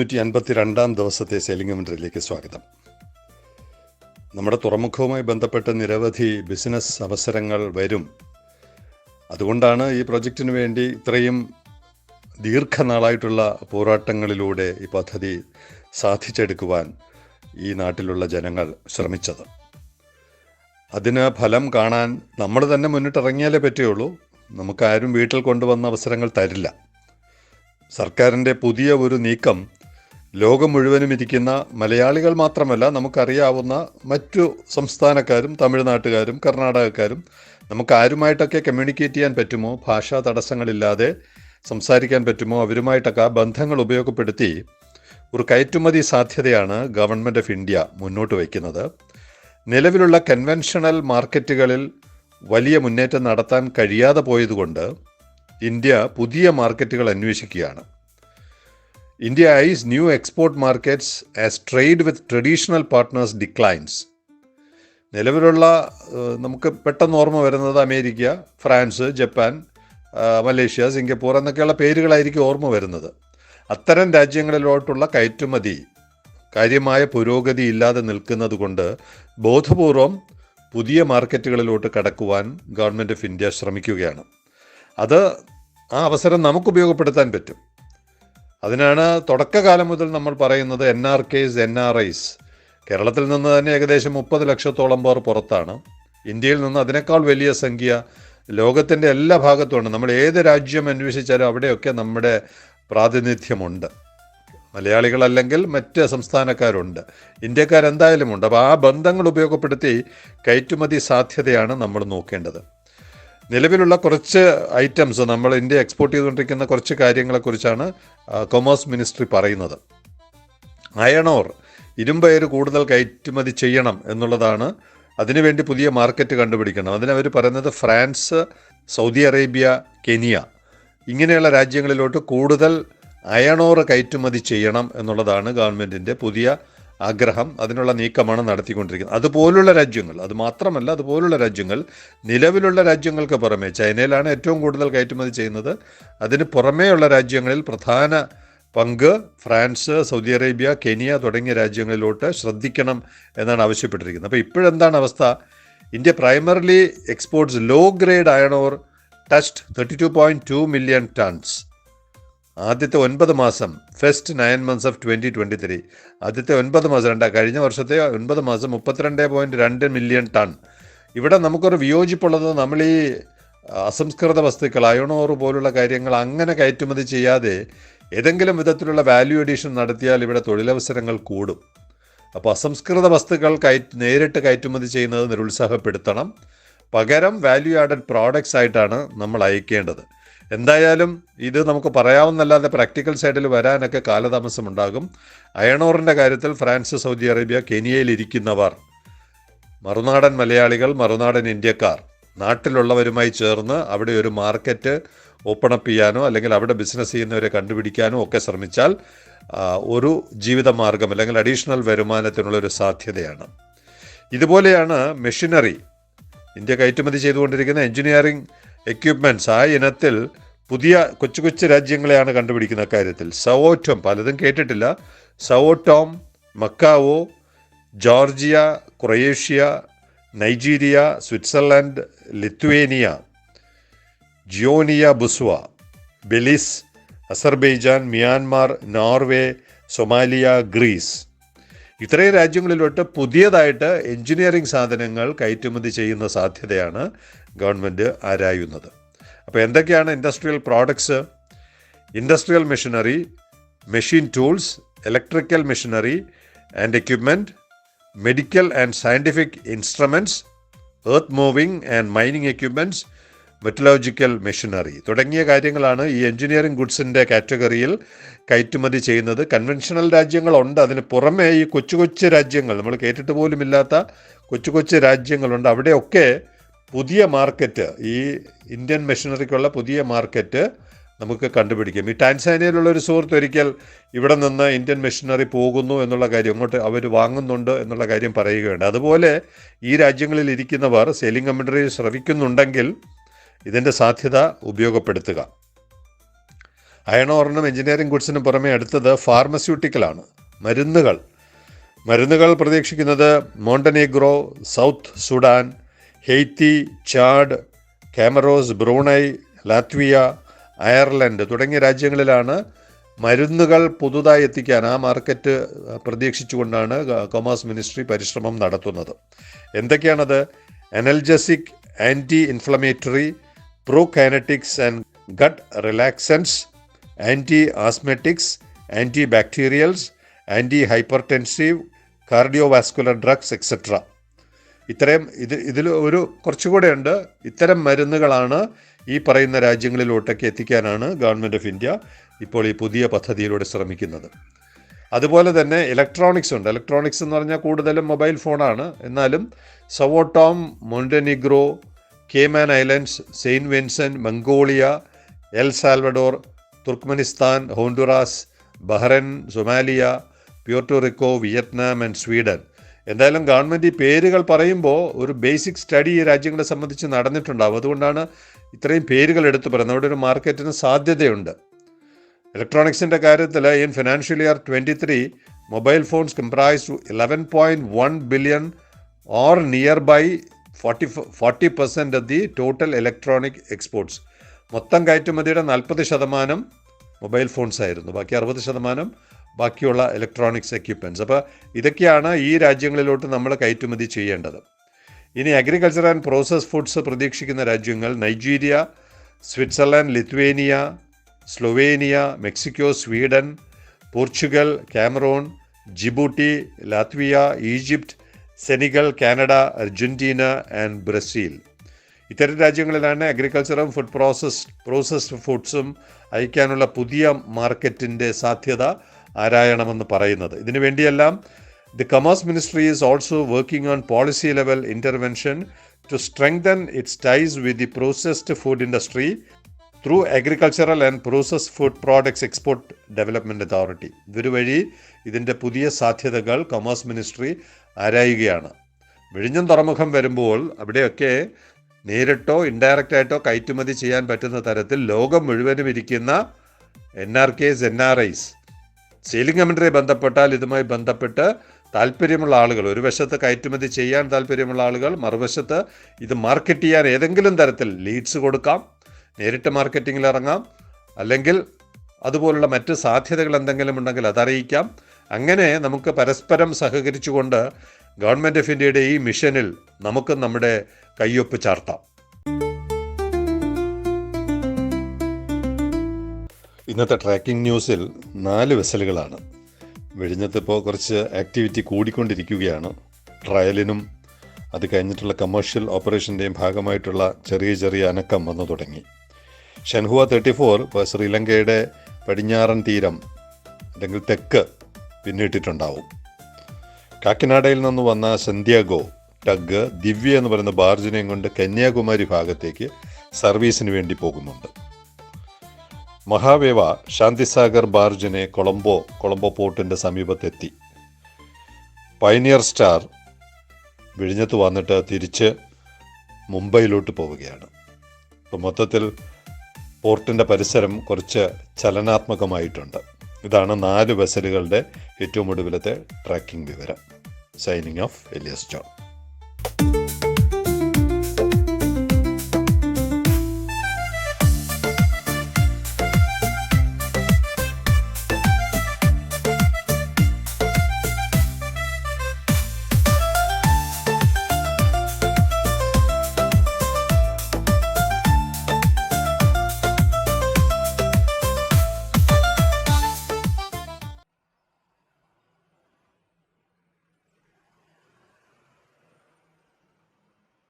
ഇരുന്നൂറ്റി അൻപത്തി രണ്ടാം ദിവസത്തെ സെയിലിംഗ് സ്വാഗതം. നമ്മുടെ തുറമുഖവുമായി ബന്ധപ്പെട്ട നിരവധി ബിസിനസ് അവസരങ്ങൾ വരും. അതുകൊണ്ടാണ് ഈ പ്രൊജക്റ്റിന് വേണ്ടി ഇത്രയും ദീർഘനാളായിട്ടുള്ള പോരാട്ടങ്ങളിലൂടെ ഈ പദ്ധതി സാധിച്ചെടുക്കുവാൻ ഈ നാട്ടിലുള്ള ജനങ്ങൾ ശ്രമിച്ചത്. അതിന് ഫലം കാണാൻ നമ്മൾ തന്നെ മുന്നിട്ടിറങ്ങിയാലേ പറ്റുകയുള്ളൂ. നമുക്കാരും വീട്ടിൽ കൊണ്ടുവന്ന അവസരങ്ങൾ തരില്ല. സർക്കാരിന്റെ പുതിയ ഒരു നീക്കം ലോകം മുഴുവനും ഇരിക്കുന്ന മലയാളികൾ മാത്രമല്ല നമുക്കറിയാവുന്ന മറ്റു സംസ്ഥാനക്കാരും തമിഴ്നാട്ടുകാരും കർണാടകക്കാരും നമുക്ക് ആരുമായിട്ടൊക്കെ കമ്മ്യൂണിക്കേറ്റ് ചെയ്യാൻ പറ്റുമോ? ഭാഷാ തടസ്സങ്ങളില്ലാതെ സംസാരിക്കാൻ പറ്റുമോ? അവരുമായിട്ടൊക്കെ ബന്ധങ്ങൾ ഉപയോഗപ്പെടുത്തി ഒരു കയറ്റുമതി സാധ്യതയാണ് ഗവൺമെന്റ് ഓഫ് ഇന്ത്യ മുന്നോട്ട് വയ്ക്കുന്നത്. നിലവിലുള്ള കൺവെൻഷണൽ മാർക്കറ്റുകളിൽ വലിയ മുന്നേറ്റം നടത്താൻ കഴിയാതെ പോയതുകൊണ്ട് ഇന്ത്യ പുതിയ മാർക്കറ്റുകൾ അന്വേഷിക്കുകയാണ്. India eyes new export markets as trade with traditional partners declines നിലവിലുള്ള നമുക്ക് പെട്ടെന്ന് ഓർമ്മ വരുന്നത് America France Japan Malaysia Singapore എന്നൊക്കെയുള്ള പേരുകളായിരിക്കും ഓർമ്മ വരുന്നത്. അത്തരം രാജ്യങ്ങളിലോട്ടുള്ള കയറ്റുമതി കാര്യമായ പുരോഗതി ഇല്ലാതെ നിൽക്കുന്നത് കൊണ്ട് ബോധപൂർവം പുതിയ മാർക്കറ്റുകളിലോട്ട് കടക്കുവാൻ ഗവൺമെന്റ് ഓഫ് ഇന്ത്യ ശ്രമിക്കുകയാണ്. അത് ആ അവസരം നമുക്ക് ഉപയോഗപ്പെടുത്താൻ പറ്റും. അതിനാണ് തുടക്കകാലം മുതൽ നമ്മൾ പറയുന്നത് N R Ks N R Is കേരളത്തിൽ നിന്ന് തന്നെ ഏകദേശം മുപ്പത് ലക്ഷത്തോളം പേർ പുറത്താണ്. ഇന്ത്യയിൽ നിന്ന് അതിനേക്കാൾ വലിയ സംഖ്യ ലോകത്തിന്റെ എല്ലാ ഭാഗത്തുമുണ്ട് നമ്മൾ ഏത് രാജ്യം അന്വേഷിച്ചാലും അവിടെയൊക്കെ നമ്മുടെ പ്രാതിനിധ്യമുണ്ട്. മലയാളികളല്ലെങ്കിൽ മറ്റ് സംസ്ഥാനക്കാരുണ്ട്. ഇന്ത്യക്കാരെന്തായാലും ഉണ്ട്. അപ്പോൾ ആ ബന്ധങ്ങൾ ഉപയോഗപ്പെടുത്തി കയറ്റുമതി സാധ്യതയാണ് നമ്മൾ നോക്കേണ്ടത്. നിലവിലുള്ള കുറച്ച് ഐറ്റംസ് നമ്മൾ ഇന്ത്യ എക്സ്പോർട്ട് ചെയ്തുകൊണ്ടിരിക്കുന്ന കുറച്ച് കാര്യങ്ങളെക്കുറിച്ചാണ് കൊമേഴ്സ് മിനിസ്ട്രി പറയുന്നത്. അയണോർ ഇരുമ്പയർ കൂടുതൽ കയറ്റുമതി ചെയ്യണം എന്നുള്ളതാണ് അതിനുവേണ്ടി പുതിയ മാർക്കറ്റ് കണ്ടുപിടിക്കണം. അതിനവർ പറയുന്നത് ഫ്രാൻസ് സൗദി അറേബ്യ കെനിയ. ഇങ്ങനെയുള്ള രാജ്യങ്ങളിലോട്ട് കൂടുതൽ അയണോർ കയറ്റുമതി ചെയ്യണം എന്നുള്ളതാണ് ഗവൺമെന്റിന്റെ പുതിയ ആഗ്രഹം അതിനുള്ള നീക്കമാണ് നടത്തിക്കൊണ്ടിരിക്കുന്നത്. അതുപോലുള്ള രാജ്യങ്ങൾ അത് മാത്രമല്ല അതുപോലുള്ള രാജ്യങ്ങൾ നിലവിലുള്ള രാജ്യങ്ങൾക്ക് പുറമെ ചൈനയിലാണ് ഏറ്റവും കൂടുതൽ കയറ്റുമതി ചെയ്യുന്നത്. അതിന് പുറമേയുള്ള രാജ്യങ്ങളിൽ പ്രധാന പങ്ക് ഫ്രാൻസ് സൗദി അറേബ്യ കെനിയ തുടങ്ങിയ രാജ്യങ്ങളിലോട്ട് ശ്രദ്ധിക്കണം എന്നാണ് ആവശ്യപ്പെട്ടിരിക്കുന്നത്. അപ്പോൾ ഇപ്പോഴെന്താണ് അവസ്ഥ? India primarily exports low grade iron ore touched thirty two point two million tons ആദ്യത്തെ ഒൻപത് മാസം first nine months of twenty twenty three ആദ്യത്തെ ഒൻപത് മാസം രണ്ടാ കഴിഞ്ഞ വർഷത്തെ ഒൻപത് മാസം മുപ്പത്തിരണ്ട് പോയിന്റ് രണ്ട് മില്യൺ ടൺ ഇവിടെ നമുക്കൊരു വിയോജിപ്പുള്ളത് നമ്മൾ ഈ അസംസ്കൃത വസ്തുക്കൾ അയണോറ് പോലുള്ള കാര്യങ്ങൾ അങ്ങനെ കയറ്റുമതി ചെയ്യാതെ ഏതെങ്കിലും വിധത്തിലുള്ള വാല്യൂ അഡീഷൻ നടത്തിയാൽ ഇവിടെ തൊഴിലവസരങ്ങൾ കൂടും. അപ്പോൾ അസംസ്കൃത വസ്തുക്കൾ കയറ്റ് നേരിട്ട് കയറ്റുമതി ചെയ്യുന്നത് നിരുത്സാഹപ്പെടുത്തണം. പകരം വാല്യൂ ആഡഡ് പ്രോഡക്റ്റ്സ് ആയിട്ടാണ് നമ്മൾ അയക്കേണ്ടത്. എന്തായാലും ഇത് നമുക്ക് പറയാവുന്നല്ലാതെ പ്രാക്ടിക്കൽ സൈഡിൽ വരാനൊക്കെ കാലതാമസം ഉണ്ടാകും. അയണോറിന്റെ കാര്യത്തിൽ ഫ്രാൻസ് സൗദി അറേബ്യ കെനിയയിലിരിക്കുന്നവർ മറുനാടൻ മലയാളികൾ മറുനാടൻ ഇന്ത്യക്കാർ നാട്ടിലുള്ളവരുമായി ചേർന്ന് അവിടെ ഒരു മാർക്കറ്റ് ഓപ്പൺ അപ്പ് ചെയ്യാനോ അല്ലെങ്കിൽ അവിടെ ബിസിനസ് ചെയ്യുന്നവരെ കണ്ടുപിടിക്കാനോ ഒക്കെ ശ്രമിച്ചാൽ ഒരു ജീവിതമാർഗം അല്ലെങ്കിൽ അഡീഷണൽ വരുമാനത്തിനുള്ള ഒരു സാധ്യതയാണ്. ഇതുപോലെയാണ് മെഷീനറി. ഇന്ത്യ കയറ്റുമതി ചെയ്തുകൊണ്ടിരിക്കുന്ന എഞ്ചിനീയറിംഗ് എക്യുപ്മെന്റ്സ് ആ ഇനത്തിൽ പുതിയ കൊച്ചു കൊച്ചു രാജ്യങ്ങളെയാണ് കണ്ടുപിടിക്കുന്ന കാര്യത്തിൽ. സവോറ്റോം പലതും കേട്ടിട്ടില്ല. Sao Tome Macao Georgia Croatia Nigeria Switzerland Lithuania ജിയോനിയ ബുസ്വ Belize Azerbaijan Myanmar Norway Somalia Greece. ഇത്രയും രാജ്യങ്ങളിലോട്ട് പുതിയതായിട്ട് എഞ്ചിനീയറിംഗ് സാധനങ്ങൾ കയറ്റുമതി ചെയ്യുന്ന സാധ്യതയാണ് ഗവൺമെന്റ് ആരായുന്നത്. അപ്പോൾ എന്തൊക്കെയാണ് industrial products industrial machinery machine tools electrical machinery and equipment medical and scientific instruments earth moving and mining equipments metallurgical machinery തുടങ്ങിയ കാര്യങ്ങളാണ് ഈ എഞ്ചിനീയറിംഗ് ഗുഡ്സിന്റെ കാറ്റഗറിയിൽ കയറ്റുമതി ചെയ്യുന്നത്. കൺവെൻഷണൽ രാജ്യങ്ങളുണ്ട്. അതിന് പുറമേ ഈ കൊച്ചു കൊച്ചു രാജ്യങ്ങൾ നമ്മൾ കേട്ടിട്ട് പോലുമില്ലാത്ത കൊച്ചു കൊച്ചു രാജ്യങ്ങളുണ്ട്. അവിടെയൊക്കെ പുതിയ മാർക്കറ്റ് ഈ ഇന്ത്യൻ മെഷീനറിക്കുള്ള പുതിയ മാർക്കറ്റ് നമുക്ക് കണ്ടുപിടിക്കാം. ഈ ടാൻസാനിയയിലുള്ള ഒരു സുഹൃത്ത് ഒരിക്കൽ ഇവിടെ നിന്ന് ഇന്ത്യൻ മെഷീനറി പോകുന്നു എന്നുള്ള കാര്യം ഇങ്ങോട്ട് അവർ വാങ്ങുന്നുണ്ട് എന്നുള്ള കാര്യം പറയുകയുണ്ട്. അതുപോലെ ഈ രാജ്യങ്ങളിൽ ഇരിക്കുന്നവർ സെയിലിംഗ് കമ്പനി ശ്രവിക്കുന്നുണ്ടെങ്കിൽ ഇതിന്റെ സാധ്യത ഉപയോഗപ്പെടുത്തുക. അയൺ ഓറിനും എഞ്ചിനീയറിംഗ് ഗുഡ്സിനും പുറമെ അടുത്തത് ഫാർമസ്യൂട്ടിക്കലാണ് മരുന്നുകൾ. മരുന്നുകൾ പ്രതീക്ഷിക്കുന്നത് Montenegro South Sudan Haiti Chad Comoros Brunei Latvia Ireland തുടങ്ങിയ രാജ്യങ്ങളിലാണ് മരുന്നുകൾ പുതുതായി എത്തിക്കാൻ ആ മാർക്കറ്റ് പ്രതീക്ഷിച്ചുകൊണ്ടാണ് കൊമേഴ്സ് മിനിസ്ട്രി പരിശ്രമം നടത്തുന്നത്. എന്തൊക്കെയാണത്? Analgesic anti inflammatory pro kinetics and gut relaxants anti asthmatics anti bacterials anti hypertensive cardiovascular drugs etcetera ഇത്രയും ഇത് ഇതിൽ ഒരു കുറച്ചുകൂടെ ഉണ്ട്. ഇത്തരം മരുന്നുകളാണ് ഈ പറയുന്ന രാജ്യങ്ങളിലോട്ടൊക്കെ എത്തിക്കാനാണ് ഗവൺമെന്റ് ഓഫ് ഇന്ത്യ ഇപ്പോൾ ഈ പുതിയ പദ്ധതിയിലൂടെ ശ്രമിക്കുന്നത്. അതുപോലെ തന്നെ ഇലക്ട്രോണിക്സ് ഉണ്ട്. ഇലക്ട്രോണിക്സ് എന്ന് പറഞ്ഞാൽ കൂടുതലും മൊബൈൽ ഫോണാണ് എന്നാലും Sao Tome Montenegro Cayman Islands Saint Vincent Mongolia El Salvador Turkmenistan Honduras Bahrain Somalia Puerto Rico Vietnam and Sweden എന്തായാലും ഗവൺമെന്റ് ഈ പേരുകൾ പറയുമ്പോൾ ഒരു ബേസിക് സ്റ്റഡി ഈ രാജ്യങ്ങളെ സംബന്ധിച്ച് നടന്നിട്ടുണ്ടാവും. അതുകൊണ്ടാണ് ഇത്രയും പേരുകൾ എടുത്തു പറയുന്നത്. അവിടെ ഒരു മാർക്കറ്റിന് സാധ്യതയുണ്ട്. ഇലക്ട്രോണിക്സിന്റെ കാര്യത്തിൽ in financial year twenty three mobile phones comprise eleven point one billion or near by forty forty percent the total electronic exports മൊത്തം കയറ്റുമതിയുടെ നാൽപ്പത് ശതമാനം മൊബൈൽ ഫോൺസ് ആയിരുന്നു. ബാക്കി അറുപത് ശതമാനം ബാക്കിയുള്ള ഇലക്ട്രോണിക്സ് എക്യുപ്മെന്റ്സ് അപ്പോൾ ഇതൊക്കെയാണ് ഈ രാജ്യങ്ങളിലോട്ട് നമ്മൾ കയറ്റുമതി ചെയ്യേണ്ടത്. ഇനി അഗ്രികൾച്ചർ ആൻഡ് പ്രോസസ് ഫുഡ്സ് പ്രതീക്ഷിക്കുന്ന രാജ്യങ്ങൾ Nigeria Switzerland Lithuania Slovenia Mexico Sweden Portugal Cameroon Djibouti Latvia Egypt Senegal Canada Argentina and Brazil. ഇത്തരം രാജ്യങ്ങളിലാണ് അഗ്രികൾച്ചറും ഫുഡ് പ്രോസസ് പ്രോസസ്ഡ് ഫുഡ്സും അയക്കാനുള്ള പുതിയ മാർക്കറ്റിന്റെ സാധ്യത ആരായണമെന്ന് പറയുന്നത്. ഇതിനു വേണ്ടിയെല്ലാം the commerce ministry is also working on policy level intervention to strengthen its ties with the processed food industry through agricultural and process food products export development authority ഇതൊരു ഇതിന്റെ പുതിയ സാധ്യതകൾ കൊമേഴ്സ് മിനിസ്ട്രി ആരായുകയാണ്. വിഴിഞ്ഞം തുറമുഖം വരുമ്പോൾ അവിടെയൊക്കെ നേരിട്ടോ ഇൻഡയറക്റ്റായിട്ടോ കയറ്റുമതി ചെയ്യാൻ പറ്റുന്ന തരത്തിൽ ലോകം മുഴുവനും ഇരിക്കുന്ന N R Ks N R Is sailing commentary ബന്ധപ്പെട്ടാൽ ഇതുമായി ബന്ധപ്പെട്ട് താല്പര്യമുള്ള ആളുകൾ ഒരു വശത്ത് കയറ്റുമതി ചെയ്യാൻ താല്പര്യമുള്ള ആളുകൾ മറുവശത്ത് ഇത് മാർക്കറ്റ് ചെയ്യാൻ ഏതെങ്കിലും തരത്തിൽ ലീഡ്സ് കൊടുക്കാം നേരിട്ട് മാർക്കറ്റിങ്ങിൽ ഇറങ്ങാം അല്ലെങ്കിൽ അതുപോലുള്ള മറ്റ് സാധ്യതകൾ എന്തെങ്കിലും ഉണ്ടെങ്കിൽ അതറിയിക്കാം അങ്ങനെ നമുക്ക് പരസ്പരം സഹകരിച്ചുകൊണ്ട് ഗവൺമെന്റ് ഓഫ് ഇന്ത്യയുടെ ഈ മിഷനിൽ നമുക്ക് നമ്മുടെ കയ്യൊപ്പ് ചാർത്താം. ഇന്നത്തെ ട്രാക്കിംഗ് ന്യൂസിൽ നാല് വെസലുകളാണ്. വെടിഞ്ഞത്ത് ഇപ്പോൾ കുറച്ച് ആക്ടിവിറ്റി കൂടിക്കൊണ്ടിരിക്കുകയാണ്. ട്രയലിനും അത് കഴിഞ്ഞിട്ടുള്ള കമേഴ്ഷ്യൽ ഓപ്പറേഷന്റെയും ഭാഗമായിട്ടുള്ള ചെറിയ ചെറിയ അനക്കം വന്നു തുടങ്ങി. ഷെൻഹുവ തേർട്ടി ഫോർ ഇപ്പോൾ ശ്രീലങ്കയുടെ പടിഞ്ഞാറൻ തീരം അല്ലെങ്കിൽ തെക്ക് പിന്നിട്ടിട്ടുണ്ടാവും. കാക്കിനാടയിൽ നിന്ന് വന്ന സന്ധ്യാഗോ ടഗ് ദിവ്യ എന്ന് പറയുന്ന ബാർജിനെയും കൊണ്ട് കന്യാകുമാരി ഭാഗത്തേക്ക് സർവീസിന് വേണ്ടി പോകുന്നുണ്ട്. മഹാവേവ ശാന്തിസാഗർ ബാർജിനെ കൊളംബോ കൊളംബോ പോർട്ടിന്റെ സമീപത്തെത്തി. പൈനിയർ സ്റ്റാർ വിഴിഞ്ഞത്ത് വന്നിട്ട് തിരിച്ച് മുംബൈയിലോട്ട് പോവുകയാണ്. അപ്പോൾ മൊത്തത്തിൽ പോർട്ടിന്റെ പരിസരം കുറച്ച് ചലനാത്മകമായിട്ടുണ്ട്. ഇതാണ് നാല് വെസലുകളുടെ ഏറ്റവും ഒടുവിലത്തെ ട്രാക്കിംഗ് വിവരം. Signing off Elias John.